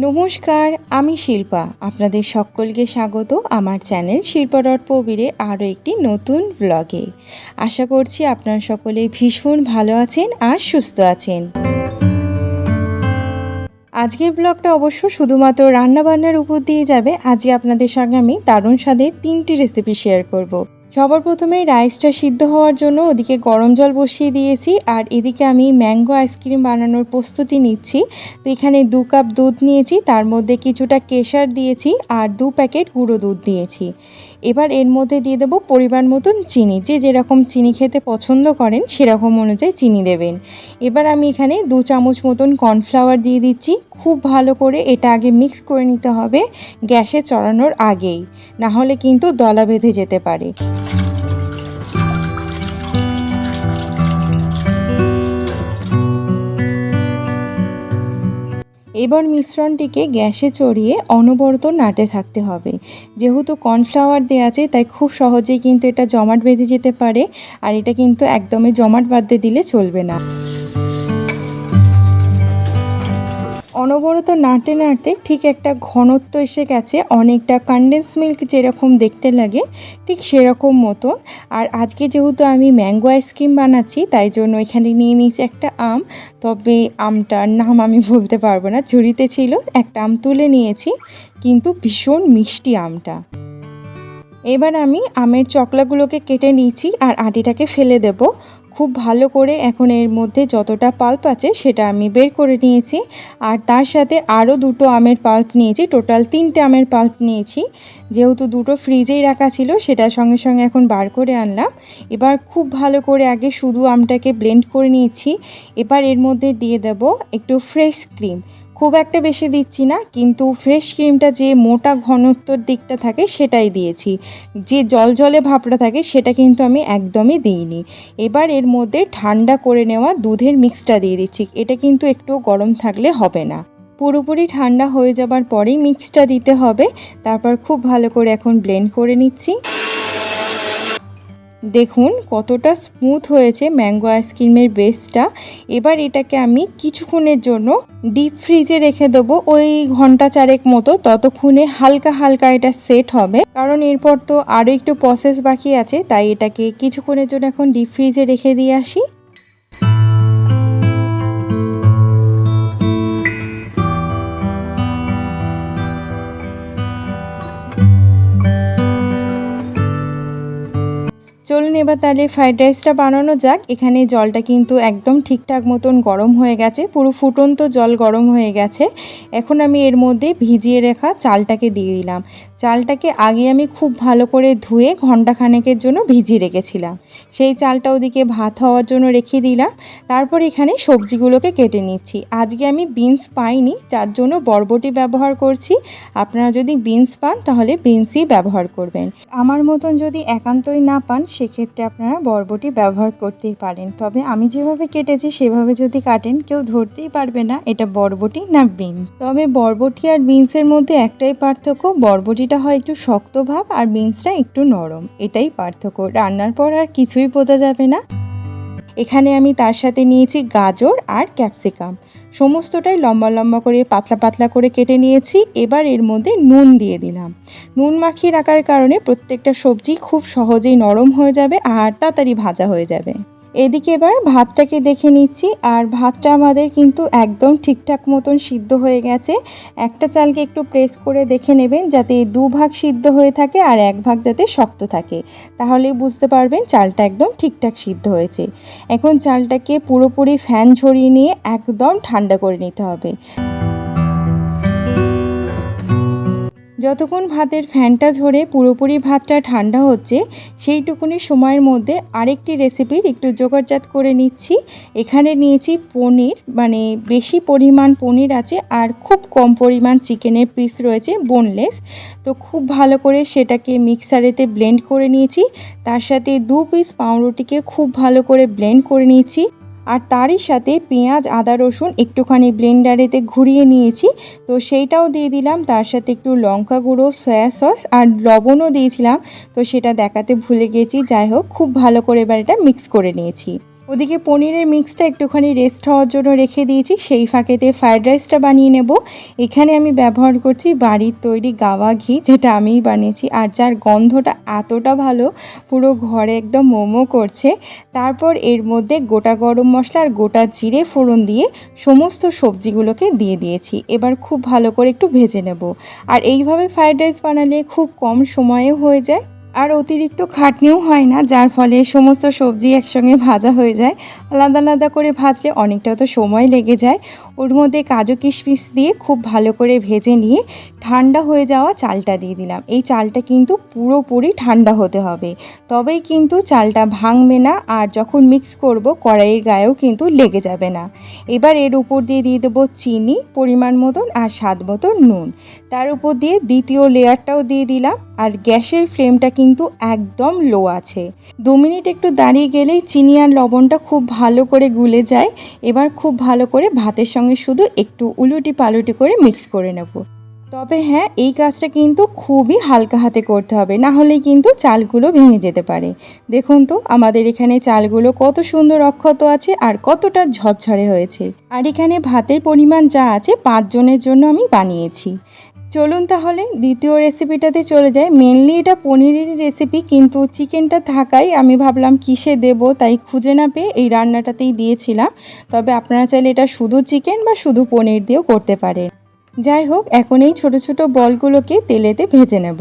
নমস্কার, আমি শিল্পা। আপনাদের সকলকে স্বাগত আমার চ্যানেল শিল্পা ডট প্রবীরে আরও একটি নতুন ব্লগে আশা করছি আপনারা সকলে ভীষণ ভালো আছেন আর সুস্থ আছেন। আজকের ব্লগটা অবশ্য শুধুমাত্র রান্নাবান্নার উপর দিয়ে যাবে। আজকে আপনাদের সঙ্গে আমি দারুণ স্বাদের তিনটি রেসিপি শেয়ার করব। সবার প্রথমে রাইসটা সিদ্ধ হওয়ার জন্য ওদিকে গরম জল বসিয়ে দিয়েছি আর এদিকে আমি ম্যাঙ্গো আইসক্রিম বানানোর প্রস্তুতি নিচ্ছি। তো এখানে দু কাপ দুধ নিয়েছি, তার মধ্যে কিছুটা কেশার দিয়েছি আর দু প্যাকেট গুঁড়ো দুধ দিয়েছি এবার এর মধ্যে দিয়ে দেবো পরিমাণ মতন চিনি। যে যেরকম চিনি খেতে পছন্দ করেন, সেরকম অনুযায়ী চিনি দেবেন। এবার আমি এখানে দু চামচ মতন কর্নফ্লাওয়ার দিয়ে দিচ্ছি। খুব ভালো করে এটা আগে মিক্স করে নিতে হবে গ্যাসে চড়ানোর আগেই। না হলে কিন্তু দলা বেঁধে যেতে পারে। এবার মিশ্রণটিকে গ্যাসে চড়িয়ে অনবরত নাড়তে থাকতে হবে। যেহেতু কর্নফ্লাওয়ার দেওয়া আছে, তাই খুব সহজেই কিন্তু এটা জমাট বেঁধে যেতে পারে, আর এটা কিন্তু একদমই জমাট বাঁধতে দিলে চলবে না। অনবরত নাড়তে নাড়তে ঠিক একটা ঘনত্ব এসে গেছে, অনেকটা কনডেন্স মিল্ক যেরকম দেখতে লাগে, ঠিক সেরকম মতন। আর আজকে যেহেতু আমি ম্যাঙ্গো আইসক্রিম বানাচ্ছি, তাই জন্য এখানে নিয়ে নিয়েছি একটা আম। তবে আমটার নাম আমি বলতে পারব না, ঝুড়িতে ছিল, একটা আম তুলে নিয়েছি, কিন্তু ভীষণ মিষ্টি আমটা। এবার আমি আমের চকলাগুলোকে কেটে নিয়েছি আর আটিটাকে ফেলে দেব। খুব ভালো করে এখন এর মধ্যে যতটা পাল্প আছে সেটা আমি বের করে নিয়েছি। আর তার সাথে আরও দুটো আমের পাল্প নিয়েছি, টোটাল তিনটে আমের পাল্প নিয়েছি। যেহেতু দুটো ফ্রিজেই রাখা ছিল সেটা সঙ্গে সঙ্গে এখন বার করে আনলাম। এবার খুব ভালো করে আগে শুধু আমটাকে ব্লেন্ড করে নিয়েছি। এবার এর মধ্যে দিয়ে দেব একটু ফ্রেশ ক্রিম। খুব একটা বেশি দিচ্ছি না, কিন্তু ফ্রেশ ক্রিমটা যে মোটা ঘনত্বর দিকটা থাকে সেটাই দিয়েছি। যে জল জলে ভাবটা থাকে সেটা কিন্তু আমি একদমই দিইনি। এবার এর মধ্যে ঠান্ডা করে নেওয়া দুধের মিক্সটা দিয়ে দিচ্ছি, এটা কিন্তু একটু গরম থাকলে হবে না। পুরোপুরি ঠান্ডা হয়ে যাবার পরেই মিক্সটা দিতে হবে, তারপর খুব ভালো করে এখন ব্লেন্ড করে নিচ্ছি। দেখুন কতটা স্মুথ হয়েছে ম্যাঙ্গো আইসক্রিমের বেসটা এবার এটাকে আমি কিছুক্ষণের জন্য ডিপ ফ্রিজে রেখে দেবো ওই ঘণ্টা চারেক মতো। ততক্ষণে হালকা হালকা এটা সেট হবে। কারণ এরপর তো আরও একটু প্রসেস বাকি আছে, তাই এটাকে কিছুক্ষণের জন্য এখন ডিপ ফ্রিজে রেখে দিয়ে আসি। চলুন এবার তাহলে ফ্রাইড রাইসটা বানানো যাক। এখানে জলটা কিন্তু একদম ঠিকঠাক মতন গরম হয়ে গেছে। পুরো ফুটন্ত জল গরম হয়ে গেছে। এখন আমি এর মধ্যে ভিজিয়ে রাখা চালটাকে দিয়ে দিলাম। চালটাকে আগে আমি খুব ভালো করে ধুয়ে ঘন্টাখানেকের জন্য ভিজিয়ে রেখেছিলাম। সেই চালটা ওদিকে ভাত হওয়ার জন্য রেখে দিলাম। তারপর এখানে সবজিগুলোকে কেটে নিচ্ছি। আজকে আমি বিনস পাইনি, যার জন্য বরবটি ব্যবহার করছি। আপনারা যদি বিনস পান, তাহলে বিনসই ব্যবহার করবেন। আমার মতন যদি একান্তই না পান সেক্ষেত্রে আপনারা বরবটি ব্যবহার করতেই পারেন। তবে আমি যেভাবে কেটেছি, সেভাবে যদি কাটেন, কেউ ধরতেই পারবে না এটা বরবটি না বিন। তবে বরবটি আর বিনসের মধ্যে একটাই পার্থক্য, বরবটিটা হয় একটু শক্ত ভাব আর বিনসটা একটু নরম। এটাই পার্থক্য। রান্নার পর আর কিছুই বোঝা যাবে না। এখানে আমি তার সাথে নিয়েছি গাজর আর ক্যাপসিকাম। সমস্তটাই লম্বা লম্বা করে পাতলা পাতলা করে কেটে নিয়েছি। এবার এর মধ্যে নুন দিয়ে দিলাম। নুন মাখিয়ে রাখার কারণে প্রত্যেকটা সবজি খুব সহজেই নরম হয়ে যাবে আর তাড়াতাড়ি ভাজা হয়ে যাবে। এদিকে এবার ভাতটাকে দেখে নিচ্ছি। আর ভাতটা আমাদের কিন্তু একদম ঠিকঠাক মতন সিদ্ধ হয়ে গেছে। একটা চালকে একটু প্রেস করে দেখে নেবেন যাতে দু ভাগ সিদ্ধ হয়ে থাকে আর এক ভাগ যাতে শক্ত থাকে। তাহলেই বুঝতে পারবেন চালটা একদম ঠিকঠাক সিদ্ধ হয়েছে। এখন চালটাকে পুরোপুরি ফ্যান ঝরিয়ে নিয়ে একদম ঠান্ডা করে নিতে হবে। যতক্ষণ ভাতের ফ্যানটা ঝরে পুরোপুরি ভাতটা ঠান্ডা হচ্ছে, সেইটুকুনি সময়ের মধ্যে আরেকটি রেসিপির একটু জোগাড়জাত করে নিচ্ছি। এখানে নিয়েছি পনির মানে বেশি পরিমাণ পনির আছে আর খুব কম পরিমাণ চিকেনের পিস রয়েছে বোনলেস তো খুব ভালো করে সেটাকে মিক্সারেতে ব্লেন্ড করে নিয়েছি। তার সাথে দু পিস পাউরুটিকে খুব ভালো করে ব্লেন্ড করে নিয়েছি। আর তারই সাথে পেঁয়াজ, আদা, রসুন একটুখানি ব্লেন্ডারেতে ঘুরিয়ে নিয়েছি। তো সেইটাও দিয়ে দিলাম, তার সাথে একটু লঙ্কা গুঁড়ো, সয়া সস আর লবণও দিয়েছিলাম। তো সেটা দেখাতে ভুলে গেছি, যাই হোক, খুব ভালো করে এবার এটা মিক্স করে নিয়েছি। ওদিকে পনিরের মিক্সটা একটুখানি রেস্ট হওয়ার জন্য রেখে দিয়েছি। সেই ফাঁকেতে ফ্রায়েড রাইসটা বানিয়ে নেব। এখানে আমি ব্যবহার করছি বাড়ির তৈরি গাওয়া ঘি, যেটা আমিই বানিয়েছি। আর যার গন্ধটা এতটা ভালো, পুরো ঘরে একদম মোমো করছে। তারপর এর মধ্যে গোটা গরম মশলা আর গোটা জিরে ফোড়ন দিয়ে সমস্ত সবজিগুলোকে দিয়ে দিয়েছি। এবার খুব ভালো করে একটু ভেজে নেব। আর এইভাবে ফ্রায়েড রাইস বানালে খুব কম সময়ে হয়ে যায়। আর অতিরিক্ত খাটনিও হয় না, যার ফলে সমস্ত সবজি একসঙ্গে ভাজা হয়ে যায়। আলাদা আলাদা করে ভাজলে অনেকটা তো সময় লেগে যায়। ওর মধ্যে কাজু কিশমিশ দিয়ে খুব ভালো করে ভেজে নিয়ে ঠান্ডা হয়ে যাওয়া চালটা দিয়ে দিলাম। এই চালটা কিন্তু পুরোপুরি ঠান্ডা হতে হবে। তবেই কিন্তু চালটা ভাঙবে না আর যখন মিক্স করব, কড়াইয়ের গায়েও কিন্তু লেগে যাবে না। এবার এর উপর দিয়ে দিয়ে দেবো চিনি, পরিমাণ মতন আর স্বাদ মতন নুন। তার উপর দিয়ে দ্বিতীয় লেয়ারটাও দিয়ে দিলাম। আর গ্যাসের ফ্লেমটা কিন্তু একদম লো আছে। দু মিনিট একটু দাঁড়িয়ে গেলেই চিনি আর লবণটা খুব ভালো করে গুলে যায়। এবার খুব ভালো করে ভাতের সঙ্গে শুধু একটু উলুটি পালুটি করে মিক্স করে নেব। তবে হ্যাঁ এই কাজটা কিন্তু খুবই হালকা হাতে করতে হবে। না হলেই কিন্তু চালগুলো ভেঙে যেতে পারে। দেখুন তো, আমাদের এখানে চালগুলো কত সুন্দর অক্ষত আছে আর কতটা ঝরঝরে হয়েছে। আর এখানে ভাতের পরিমাণ যা আছে, পাঁচজনের জন্য আমি বানিয়েছি। চলুন তাহলে দ্বিতীয় রেসিপিটাতে চলে যাই। মেনলি এটা পনিরের রেসিপি কিন্তু চিকেনটা থাকাই আমি ভাবলাম কিসে দেব, তাই খুঁজে না পেয়ে এই রান্নাটাতেই দিয়েছিলাম। তবে আপনারা চাইলে এটা শুধু চিকেন বা শুধু পনির দিয়েও করতে পারেন। যাই হোক, এখন এই ছোটো ছোটো বলগুলোকে তেলেতে ভেজে নেব।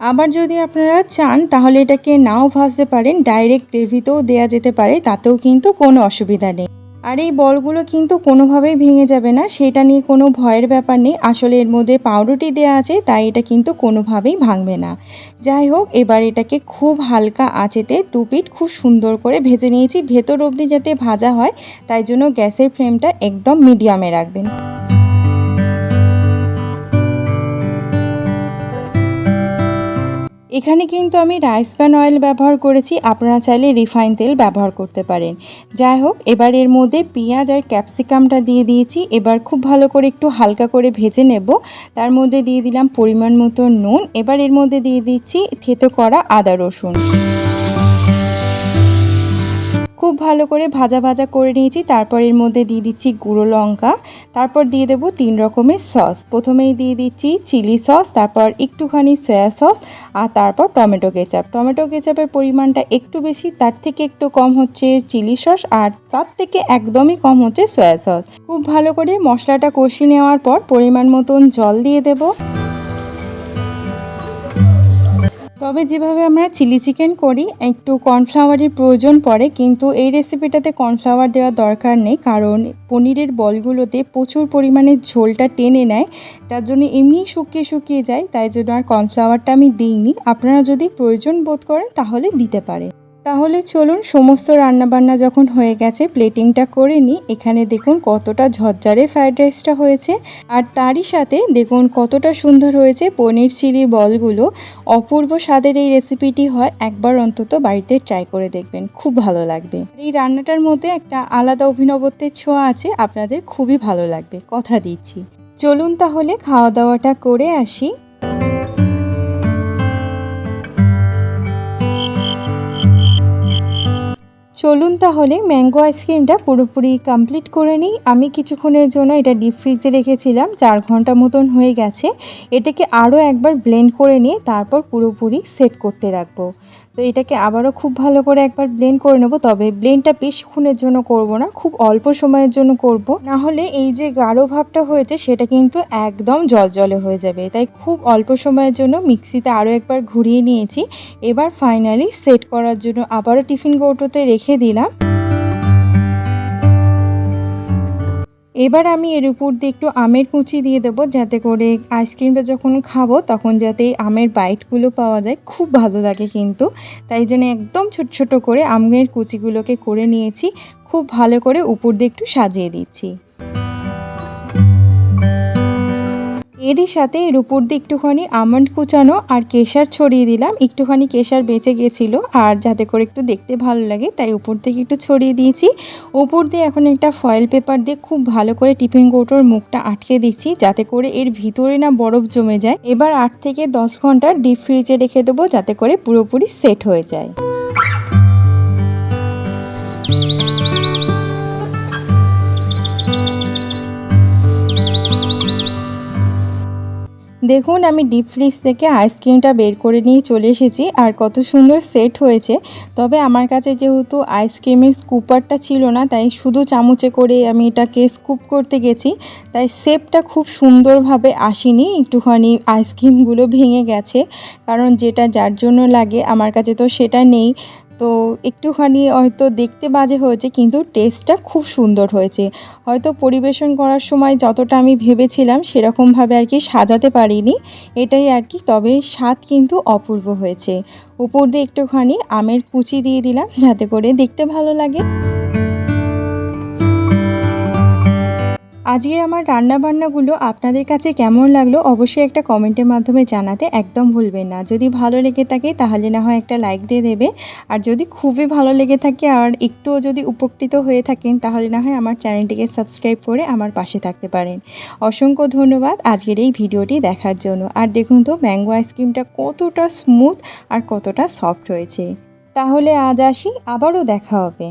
আবার যদি আপনারা চান, তাহলে এটাকে নাও ভাজতে পারেন। ডাইরেক্ট গ্রেভিতেও দেয়া যেতে পারে, তাতেও কিন্তু কোনো অসুবিধা নেই। আর এই বলগুলো কিন্তু কোনোভাবেই ভেঙে যাবে না, সেটা নিয়ে কোনো ভয়ের ব্যাপার নেই। আসলে এর মধ্যে পাউরুটি দেওয়া আছে, তাই এটা কিন্তু কোনোভাবেই ভাঙবে না। যাই হোক, এবার এটাকে খুব হালকা আঁচেতে দুপিট খুব সুন্দর করে ভেজে নিয়েছি। ভেতর অবধি যাতে ভাজা হয়, তাই জন্য গ্যাসের ফ্লেমটা একদম মিডিয়ামে রাখবেন। এখানে কিন্তু আমি রাইস প্যান অয়েল ব্যবহার করেছি, আপনারা চাইলে রিফাইন তেল ব্যবহার করতে পারেন। যাই হোক, এবার এর মধ্যে পেঁয়াজ আর ক্যাপসিকামটা দিয়ে দিয়েছি। এবার খুব ভালো করে একটু হালকা করে ভেজে নেব। তার মধ্যে দিয়ে দিলাম পরিমাণ মতো নুন। এবার এর মধ্যে দিয়ে দিচ্ছি থেতো করা আদা রসুন। ভালো করে ভাজা ভাজা করে নিয়েছি। তারপর এর মধ্যে দিয়ে দিচ্ছি গুঁড়ো লঙ্কা। তারপর দিয়ে দেবো তিন রকমের সস। প্রথমেই দিয়ে দিচ্ছি চিলি সস, তারপর একটুখানি সয়া সস আর তারপর টমেটো কেচাপ। টমেটো কেচাপের পরিমাণটা একটু বেশি, তার থেকে একটু কম হচ্ছে চিলি সস আর তার থেকে একদমই কম হচ্ছে সয়া সস খুব ভালো করে মশলাটা কষিয়ে নেওয়ার পর পরিমাণ মতন জল দিয়ে দেবো। তবে যেভাবে আমরা চিলি চিকেন করি, একটু কর্নফ্লাওয়ারের প্রয়োজন পড়ে, কিন্তু এই রেসিপিটাতে কর্নফ্লাওয়ার দেওয়ার দরকার নেই, কারণ পনিরের বলগুলোতে প্রচুর পরিমাণে ঝোলটা টেনে নেয়, তার জন্য এমনিই শুকিয়ে শুকিয়ে যায়, তাই জন্য আর কর্নফ্লাওয়ারটা আমি দিইনি। আপনারা যদি প্রয়োজন বোধ করেন, তাহলে দিতে পারেন। তাহলে চলুন সমস্ত রান্নাবান্না যখন হয়ে গেছে প্লেটিংটা করে নিই। এখানে দেখুন কতটা ঝরঝরে ফ্রায়েড রাইসটা হয়েছে। আর তারই সাথে দেখুন কতটা সুন্দর হয়েছে পনির চিলি বলগুলো। অপূর্ব স্বাদের এই রেসিপিটি হয়। একবার অন্তত বাড়িতে ট্রাই করে দেখবেন। খুব ভালো লাগবে। এই রান্নাটার মধ্যে একটা আলাদা অভিনবত্বের ছোঁয়া আছে। আপনাদের খুবই ভালো লাগবে। কথা দিচ্ছি। চলুন তাহলে খাওয়া দাওয়াটা করে আসি। চলুন তাহলে ম্যাঙ্গো আইসক্রিমটা পুরোপুরি কমপ্লিট করে নিই। আমি কিছুক্ষণের জন্য এটা ডিপ ফ্রিজে রেখেছিলাম, চার ঘণ্টা মতন হয়ে গেছে। এটাকে আরও একবার ব্লেন্ড করে নিয়ে তারপর পুরোপুরি সেট করতে রাখব। তো এটাকে আবারও খুব ভালো করে একবার ব্লেন্ড করে নেব, তবে ব্লেন্ডটা বেশিক্ষণের জন্য করব না, খুব অল্প সময়ের জন্য করব। না হলে এই যে গাঢ় ভাবটা হয়েছে, সেটা কিন্তু একদম জলজলে হয়ে যাবে। তাই খুব অল্প সময়ের জন্য মিক্সিতে আরও একবার ঘুরিয়ে নিয়েছি। এবার ফাইনালি সেট করার জন্য আবারও টিফিন কৌটোতে রেখে দিলাম। এবার আমি এর উপর দিয়ে একটু আমের কুচি দিয়ে দেবো, যাতে করে আইসক্রিমটা যখন খাব তখন যাতে আমের বাইটগুলো পাওয়া যায়। খুব ভালো লাগে কিন্তু, তাই জন্য একদম ছোট ছোট করে আমের কুচিগুলোকে করে নিয়েছি। খুব ভালো করে উপর দিয়ে একটু সাজিয়ে দিচ্ছি। এরই সাথে এর উপর দিয়ে একটুখানি আমন্ড কুচানো আর কেশার ছড়িয়ে দিলাম। একটুখানি কেশার বেঁচে গেছিল আর যাতে করে একটু দেখতে ভালো লাগে, তাই উপর থেকে একটু ছড়িয়ে দিয়েছি। উপর দিয়ে এখন একটা ফয়েল পেপার দিয়ে খুব ভালো করে টিফিন কৌটোর মুখটা আটকে দিচ্ছি, যাতে করে এর ভিতরে না বরফ জমে যায়। এবার আট থেকে দশ ঘণ্টা ডিপ ফ্রিজে রেখে দেবো, যাতে করে পুরোপুরি সেট হয়ে যায়। দেখুন, আমি ডিপ ফ্রিজ থেকে আইসক্রিমটা বের করে নিয়ে চলে এসেছি আর কত সুন্দর সেট হয়েছে। তবে আমার কাছে যেহেতু আইসক্রিমের স্কুপারটা ছিল না, তাই শুধু চামচে করে আমি এটাকে স্কুপ করতে গেছি। তাই শেপটা খুব সুন্দরভাবে আসেনি, একটুখানি আইসক্রিমগুলো ভেঙে গেছে। কারণ যেটা যার জন্য লাগে, আমার কাছে তো সেটা নেই। তো একটুখানি হয়তো দেখতে বাজে হয়েছে, কিন্তু টেস্টটা খুব সুন্দর হয়েছে। হয়তো পরিবেশন করার সময় যতটা আমি ভেবেছিলাম সেরকমভাবে আর কি সাজাতে পারিনি, এটাই আর কি। তবে স্বাদ কিন্তু অপূর্ব হয়েছে। উপর দিয়ে একটুখানি আমের কুচি দিয়ে দিলাম, যাতে করে দেখতে ভালো লাগে। আজকের আমার রান্নাবান্নাগুলো আপনাদের কাছে কেমন লাগল অবশ্যই একটা কমেন্টের মাধ্যমে জানাতে একদম ভুলবেন না। যদি ভালো লেগে থাকে তাহলে না হয় একটা লাইক দিয়ে দেবে। আর যদি খুবই ভালো লেগে থাকে আর একটুও যদি উপকৃত হয়ে থাকেন তাহলে না হয় আমার চ্যানেলটিকে সাবস্ক্রাইব করে আমার পাশে থাকতে পারেন। অসংখ্য ধন্যবাদ আজকের এই ভিডিওটি দেখার জন্য। আর দেখুন তো, ম্যাঙ্গো আইসক্রিমটা কতটা স্মুথ আর কতটা সফট হয়েছে। তাহলে আজ আসি, আবারও দেখা হবে।